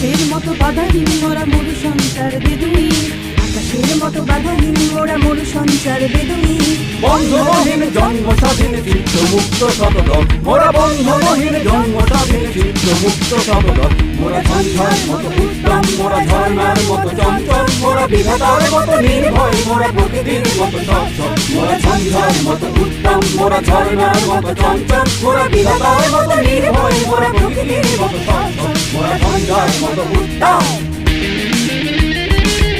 আকাশের মতো বাধাহীন ওরা মরু সঞ্চার বেদুই আকাশের মতো বাধাহীন ওরা মরু সঞ্চার বেদুই বন্ধহীন জন্ম স্বাধীন চিত্ত মুক্ত সতদল মোরা বন্ধহীন জন্ম স্বাধীন চিত্ত মুক্ত সতদল মোরা সঞ্চার মতো উত্তম মোরা ঝর্ণার মতো চঞ্চল। মোরা বিধাতার মতো নির্ভয় মোরা প্রতিদিন মতো সচ্ছল মোরা সঞ্চার মতো উত্তম মোরা ঝর্ণার মতো চঞ্চল। মোরা বিধাতার মতো নির্ভয় মোরা প্রতিদিন মতো সচ্ছল মোরা ঝঞ্ঝার মতো উত্তম